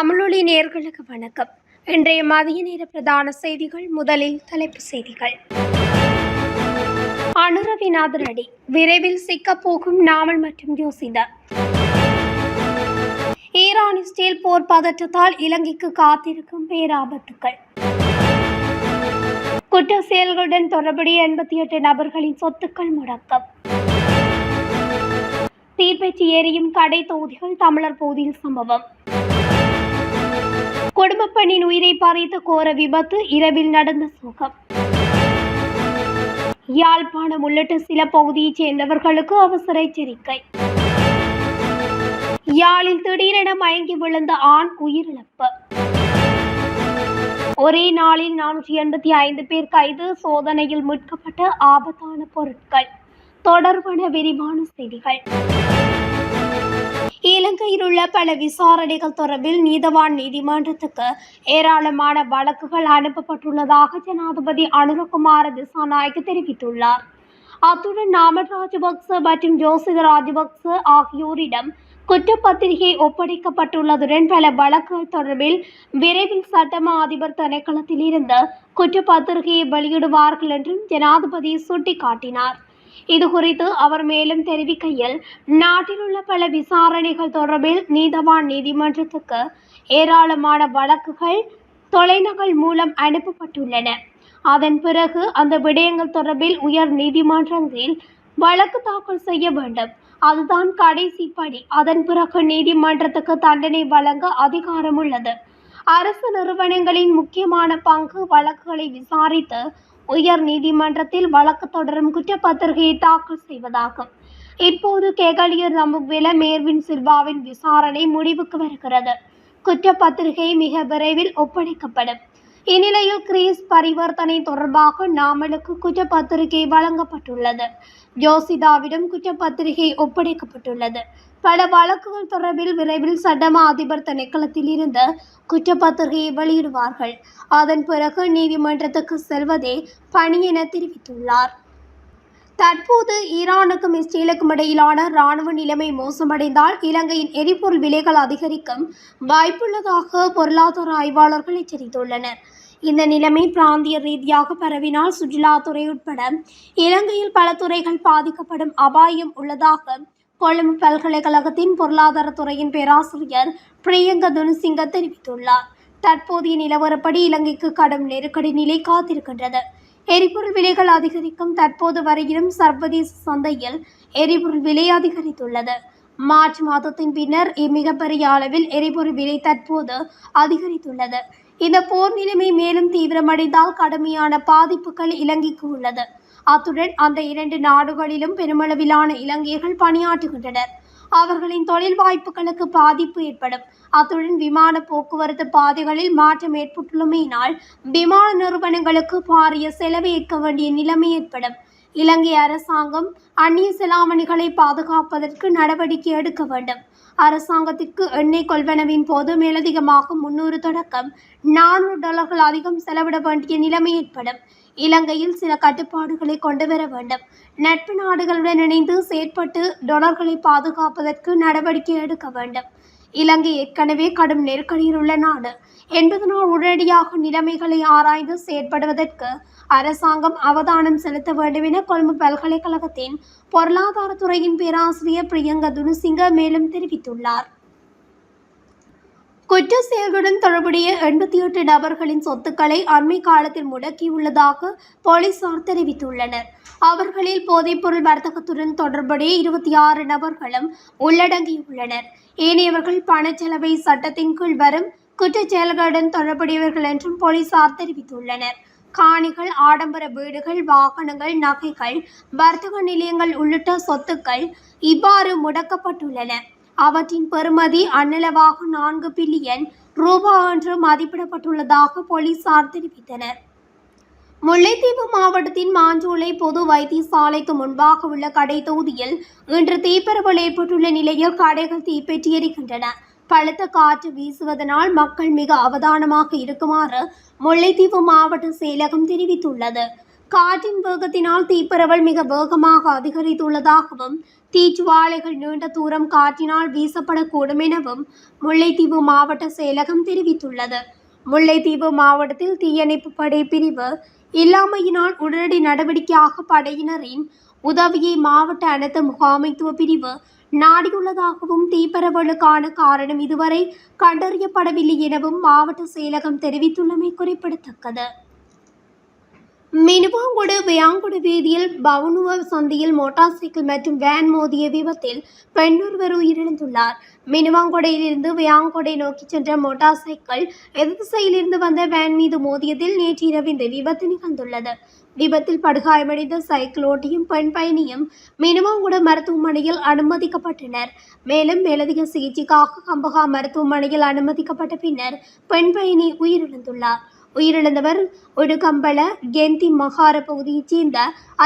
தமிழொலி நேர்களுக்கு வணக்கம். இன்றைய மதிய நேர பிரதான செய்திகள் முதலில் தலைப்பு செய்திகள். அனுரவிநாதன் அடி விரைவில் சிக்கப்போகும் நாமல் மற்றும் யோசிதா ஈரான் இஸ்ரேல் போர் பதற்றத்தால் இலங்கைக்கு காத்திருக்கும் பேராபத்துக்கள் குற்ற செயல்களுடன் தொடர்புடைய எண்பத்தி எட்டு நபர்களின் சொத்துக்கள் முடக்கம். தீப்பெற்றி எரியும் கடை தொகுதிகள் தமிழர் பகுதியில் சம்பவம். குடும்பப் பெண்ணின் உயிரை பறித்த கோர விபத்து இரவில் நடந்த சோகம். யாழ்ப்பாணம் உள்ளிட்ட சில பகுதியைச் சேர்ந்தவர்களுக்கு அவசர எச்சரிக்கை. யாழில் திடீரென மயங்கி விழுந்த ஆண் உயிரிழப்பு. ஒரே நாளில் நானூற்றி எண்பத்தி ஐந்து பேர் கைது. சோதனையில் மீட்கப்பட்ட ஆபத்தான பொருட்கள். தொடர்பான விரிவான செய்திகள். இலங்கையில் உள்ள பல விசாரணைகள் தொடர்பில் நீதவான் நீதிமன்றத்துக்கு ஏராளமான வழக்குகள் அனுப்பப்பட்டுள்ளதாக ஜனாதிபதி அனுரகுமார திசாநாயக் தெரிவித்துள்ளார். அத்துடன் நாமல் ராஜபக்ச மற்றும் ஜோசித ராஜபக்ச ஆகியோரிடம் குற்றப்பத்திரிகை ஒப்படைக்கப்பட்டுள்ளதுடன் பல வழக்குகள் தொடர்பில் விரைவில் சட்டமா அதிபர் திணைக்களத்தில் இருந்து குற்றப்பத்திரிகையை வெளியிடுவார்கள் என்றும் ஜனாதிபதி சுட்டிக்காட்டினார். இது குறித்து அவர் மேலும் தெரிவிக்கையில் நாட்டில் உள்ள பல விசாரணைகள் தொடர்பில் நீதவான் நீதிமன்றத்துக்கு ஏராளமான வழக்குகள் தொலைநகல் மூலம் அனுப்பப்பட்டுள்ளன. அதன் பிறகு அந்த விடயங்கள் தொடர்பில் உயர் நீதிமன்றங்களில் வழக்கு தாக்கல் செய்ய வேண்டும். அதுதான் கடைசி படி. அதன் பிறகு நீதிமன்றத்துக்கு தண்டனை வழங்க அதிகாரம் உள்ளது அரசு நிறுவனங்களின் முக்கியமான பங்கு வழக்குகளை விசாரித்து உயர் நீதிமன்றத்தில் வழக்கு தொடரும் குற்றப்பத்திரிகையை தாக்கல் செய்வதாகும். இப்போது கேகலியர் ரமுக்வெல மேர்வின் சில்வாவின் விசாரணை முடிவுக்கு வருகிறது. குற்றப்பத்திரிகை மிக விரைவில் ஒப்படைக்கப்படும். இந்நிலையில் கிரீஸ் பரிவர்த்தனை தொடர்பாக நாமலுக்கு குற்றப்பத்திரிகை வழங்கப்பட்டுள்ளது. ஜோசிதாவிடம் குற்றப்பத்திரிகை ஒப்படைக்கப்பட்டுள்ளது. பல வழக்குகள் தொடர்பில் விரைவில் சட்டமா அதிபர் திணைக்களத்தில் இருந்து குற்றப்பத்திரிகையை வெளியிடுவார்கள். அதன் பிறகு நீதிமன்றத்துக்கு செல்வதே பணி என தெரிவித்துள்ளார். தற்போது ஈரானுக்கும் இஸ்ரேலுக்கும் இடையிலான இராணுவ நிலைமை மோசமடைந்தால் இலங்கையின் எரிபொருள் விலைகள் அதிகரிக்கும் வாய்ப்புள்ளதாக பொருளாதார ஆய்வாளர்கள் எச்சரித்துள்ளனர். இந்த நிலைமை பிராந்திய ரீதியாக பரவினால் சுற்றுலாத்துறை உட்பட இலங்கையில் பல துறைகள் பாதிக்கப்படும் அபாயம் உள்ளதாக கொழும்பு பல்கலைக்கழகத்தின் பொருளாதாரத்துறையின் பேராசிரியர் பிரியங்க துனுசிங்க தெரிவித்துள்ளார். தற்போதைய நிலவரப்படி இலங்கைக்கு கடும் நெருக்கடி நிலை காத்திருக்கின்றது. எரிபொருள் விலைகள் அதிகரிக்கும் தற்போது வரையிலும் சர்வதேச சந்தையில் எரிபொருள் விலை அதிகரித்துள்ளது. மார்ச் மாதத்தின் பின்னர் மிகப்பெரிய அளவில் எரிபொருள் விலை தற்போது அதிகரித்துள்ளது. இந்த போர் நிலைமை மேலும் தீவிரமடைந்தால் கடுமையான பாதிப்புகள் இலங்கைக்கு உள்ளது. அத்துடன் அந்த இரண்டு நாடுகளிலும் பெருமளவிலான இலங்கையர்கள் பணியாற்றுகின்றனர். அவர்களின் தொழில் வாய்ப்புகளுக்கு பாதிப்பு ஏற்படும். அத்துடன் விமான போக்குவரத்து பாதைகளில் மாற்றம் ஏற்பட்டுள்ளமையினால் விமான நிறுவனங்களுக்கு பாரிய செலவை ஏற்க வேண்டிய நிலைமை ஏற்படும். இலங்கை அரசாங்கம் அந்நிய செலாவணிகளை பாதுகாப்பதற்கு நடவடிக்கை எடுக்க வேண்டும். அரசாங்கத்திற்கு எண்ணெய் கொள்வனவின் போது மேலதிகமாக முன்னூறு தொடக்கம் நானூறு டாலர்கள் அதிகம் செலவிட வேண்டிய நிலைமை ஏற்படும். இலங்கையில் சில கட்டுப்பாடுகளை கொண்டு வர வேண்டும். நட்பு நாடுகளுடன் இணைந்து செயற்பட்டு டொலர்களை பாதுகாப்பதற்கு நடவடிக்கை எடுக்க வேண்டும். இலங்கை ஏற்கனவே கடும் நெருக்கடியில் உள்ள நாடு. என்பதனால் உடனடியாக நிலைமைகளை ஆராய்ந்து செயற்படுவதற்கு அரசாங்கம் அவதானம் செலுத்த வேண்டும் என கொழும்பு பல்கலைக்கழகத்தின் பொருளாதாரத்துறையின் பேராசிரியர் பிரியங்கா துனுசிங்க மேலும் தெரிவித்துள்ளார். குற்ற செயல்களுடன் தொடர்புடைய எண்பத்தி எட்டு நபர்களின் சொத்துக்களை அண்மை காலத்தில் முடக்கியுள்ளதாக போலீசார் தெரிவித்துள்ளனர். அவர்களில் போதைப்பொருள் வர்த்தகத்துடன் தொடர்புடைய இருபத்தி ஆறு நபர்களும் உள்ளடங்கியுள்ளனர். ஏனையவர்கள் பணச்செலவை சட்டத்தின் கீழ் வரும் குற்றச் செயல்களுடன் தொடர்புடையவர்கள் என்றும் போலீசார் தெரிவித்துள்ளனர். காணிகள் ஆடம்பர வீடுகள் வாகனங்கள் நகைகள் வர்த்தக நிலையங்கள் உள்ளிட்ட சொத்துக்கள் இவ்வாறு முடக்கப்பட்டுள்ளன. அவற்றின் பெறுமதி அன்னளவாக நான்கு பில்லியன் ரூபா என்று மதிப்பிடப்பட்டுள்ளதாக போலீசார் தெரிவித்தனர். முல்லைத்தீவு மாவட்டத்தின் மாஞ்சோலை பொது வைத்தியசாலைக்கு முன்பாக உள்ள கடை தொகுதியில் இன்று தீப்பரவல் ஏற்பட்டுள்ள நிலையில் கடைகள் தீப்பற்றி எரிக்கின்றன பழுத்த காற்று வீசுவதனால் மக்கள் மிக அவதானமாக இருக்குமாறு முல்லைத்தீவு மாவட்ட செயலகம் தெரிவித்துள்ளது. காற்றின் வேகத்தினால் தீப்பரவல் மிக வேகமாக அதிகரித்துள்ளதாகவும் தீச்சுவாலைகள் நீண்ட தூரம் காற்றினால் வீசப்படக்கூடும் எனவும் முல்லைத்தீவு மாவட்ட செயலகம் தெரிவித்துள்ளது. முல்லைத்தீவு மாவட்டத்தில் தீயணைப்பு படை பிரிவு இல்லாமையினால் உடனடி நடவடிக்கையாக படையினரின் உதவியை மாவட்ட அனைத்து முகாமைத்துவ பிரிவு நாடியுள்ளதாகவும் தீப்பரவலுக்கான காரணம் இதுவரை கண்டறியப்படவில்லை எனவும் மாவட்ட செயலகம் தெரிவித்துள்ளமை குறிப்பிடத்தக்கது. மினுவாங்குடு வியாங்குடு வீதியில் பவுனுவ சந்தியில் மோட்டார் சைக்கிள் மற்றும் வேன் மோதிய விபத்தில் பெண் ஒருவர் உயிரிழந்துள்ளார் மினுவாங்குடையிலிருந்து வியாங்குடை நோக்கி சென்ற மோட்டார் சைக்கிள் எதிர்திசையிலிருந்து வந்த வேன் மீது மோதியதில் நேற்று இரவு இந்த விபத்து நிகழ்ந்துள்ளது விபத்தில் படுகாயமடைந்த சைக்கிள் ஓட்டியும் பெண் பயணியும் மினுவாங்குட மருத்துவமனையில் அனுமதிக்கப்பட்டனர் மேலும் மேலதிக சிகிச்சைக்காக கம்பகா மருத்துவமனையில் அனுமதிக்கப்பட்ட பின்னர் பெண் பயணி உயிரிழந்துள்ளார் உயிரிழந்தவர் ஒடுகம்பள கெந்தி மகார பகுதியைச் சேர்ந்த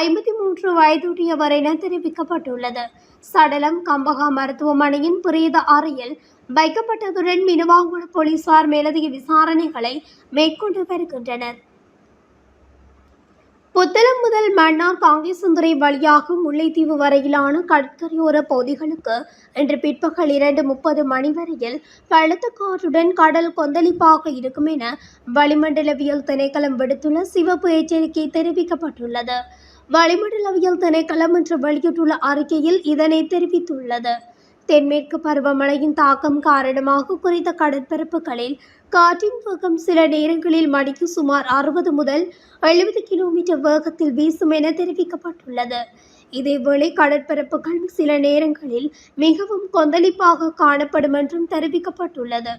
ஐம்பத்தி மூன்று வயதுடையவர் என தெரிவிக்கப்பட்டுள்ளது. சடலம் கம்பகா மருத்துவமனையின் பிரேத அறையில் வைக்கப்பட்டதுடன் மினுவாங்குள போலீசார் மேலதிக விசாரணைகளை மேற்கொண்டு வருகின்றனர். புத்தளம் முதல் மன்னார் காங்கேசந்துறை வழியாக முல்லைத்தீவு வரையிலான கடற்கரையோர பகுதிகளுக்கு இன்று பிற்பகல் இரண்டு முப்பது மணி வரையில் பலத்த காற்றுடன் கடல் கொந்தளிப்பாக இருக்கும் என வளிமண்டலவியல் திணைக்களம் விடுத்துள்ள சிவப்பு எச்சரிக்கை தெரிவிக்கப்பட்டுள்ளது. வளிமண்டலவியல் திணைக்களம் இன்று வெளியிட்டுள்ள அறிக்கையில் இதனை தெரிவித்துள்ளது. தென்மேற்கு பருவமழையின் தாக்கம் காரணமாக குறித்த கடற்பரப்புகளில் காற்றின் வேகம் சில நேரங்களில் மணிக்கு சுமார் அறுபது முதல் எழுபது கிலோமீட்டர் வேகத்தில் வீசும் என தெரிவிக்கப்பட்டுள்ளது. இதேவேளை கடற்பரப்புகள் சில நேரங்களில் மிகவும் கொந்தளிப்பாக காணப்படும் என்றும் தெரிவிக்கப்பட்டுள்ளது.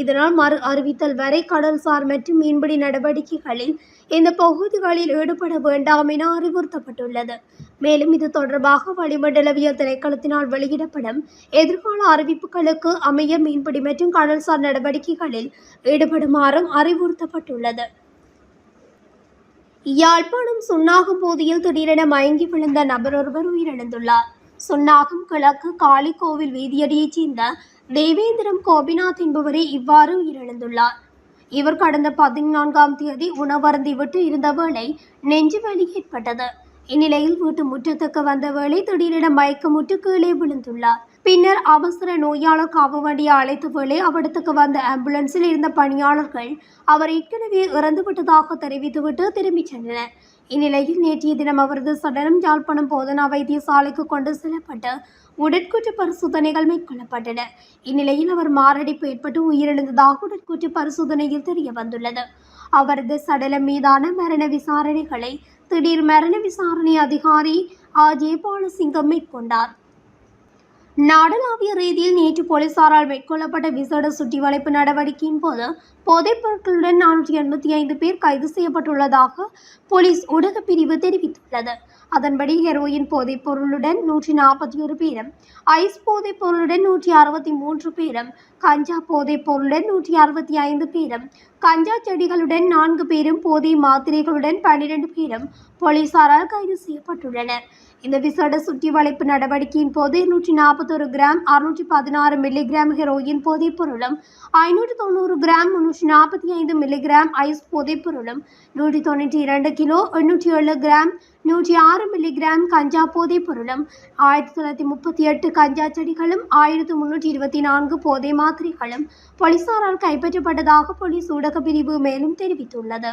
இதனால் மறு அறிவித்தல் வரை கடல்சார் மற்றும் மீன்பிடி நடவடிக்கைகளில் இந்த பகுதிகளில் ஈடுபட வேண்டாம் என அறிவுறுத்தப்பட்டுள்ளது. மேலும் இது தொடர்பாக வளிமண்டலவியல் திணைக்களத்தினால் வெளியிடப்படும் எதிர்கால அறிவிப்புகளுக்கு அமைய மீன்பிடி மற்றும் கடல்சார் நடவடிக்கைகளில் ஈடுபடுமாறும் அறிவுறுத்தப்பட்டுள்ளது. யாழ்ப்பாணம் சுன்னாகம் பகுதியில் திடீரென மயங்கி விழுந்த நபர் ஒருவர் உயிரிழந்துள்ளார். சுன்னாகம் கிழக்கு காளிகோவில் வீதியடியைச் சேர்ந்த தேவேந்திரம் கோபிநாத் என்பவரே இவ்வாறு உயிரிழந்துள்ளார் இவர் கடந்த பதினான்காம் தேதி உணவருந்திவிட்டு இருந்த வேளை நெஞ்சு வலி ஏற்பட்டது. இந்நிலையில் வீட்டு முற்றத்துக்கு வந்த வேளை திடீரென மயக்கமுற்று கீழே விழுந்துள்ளார். பின்னர் அவசர நோயாளர் காவு வண்டியை அழைத்த வேளை அவ்விடத்துக்கு வந்த ஆம்புலன்ஸில் இருந்த பணியாளர்கள் அவர் ஏற்கனவே இறந்துவிட்டதாக தெரிவித்துவிட்டு திரும்பிச் சென்றனர். இந்நிலையில் நேற்றைய தினம் அவரது சடலம் யாழ்ப்பாணம் போதனா வைத்தியசாலைக்கு கொண்டு செல்லப்பட்டு உடற்கூற்று பரிசோதனைகள் மேற்கொள்ளப்பட்டன. இந்நிலையில் அவர் மாரடைப்பு ஏற்பட்டு உயிரிழந்ததாக உடற்கூற்று பரிசோதனையில் தெரிய வந்துள்ளது. அவரது சடலம் மீதான மரண விசாரணைகளை திடீர் மரண விசாரணை அதிகாரி ஆஜே பாலசிங்கம் மேற்கொண்டார். நாடளாவிய ரீதியில் நேற்று போலீசாரால் மேற்கொள்ளப்பட்ட விசேட சுட்டிவளைப்பு நடவடிக்கையின் போது போதைப் பொருட்களுடன் நானூற்றி எண்பத்தி ஐந்து பேர் கைது செய்யப்பட்டுள்ளதாக போலீஸ் ஊடகப் பிரிவு தெரிவித்துள்ளது. அதன்படி ஹெரோயின் போதைப் பொருளுடன் நூற்றி நாற்பத்தி ஒரு பேரும் ஐஸ் போதைப் பொருளுடன் நூற்றி அறுபத்தி மூன்று பேரும் கஞ்சா போதைப் பொருளுடன் நூற்றி அறுபத்தி ஐந்து பேரும் கஞ்சா செடிகளுடன் நான்கு பேரும் போதை மாத்திரைகளுடன் பன்னிரண்டு பேரும் போலீசாரால் கைது செய்யப்பட்டுள்ளனர். இந்த விசேட சுற்றி வளைப்பு நடவடிக்கையின் போது நூற்றி நாற்பத்தொரு கிராம் அறுநூற்றி பதினாறு மில்லிகிராம் ஹெரோயின் போதைப் பொருளும் ஐநூற்றி தொண்ணூறு கிராம் முன்னூற்றி நாற்பத்தி ஐந்து மில்லிகிராம் ஐஸ் போதைப் பொருளும் நூற்றி தொண்ணூற்றி இரண்டு கிலோ எண்ணூற்றி ஏழு கிராம் நூற்றி ஆறு மில்லிகிராம் கஞ்சா போதைப் பொருளும் ஆயிரத்தி தொள்ளாயிரத்தி முப்பத்தி எட்டு கஞ்சா செடிகளும் ஆயிரத்தி முன்னூற்றி இருபத்தி நான்கு போதை மாத்திரைகளும் போலீசாரால் கைப்பற்றப்பட்டதாக போலீஸ் ஊடகப் பிரிவு மேலும் தெரிவித்துள்ளது.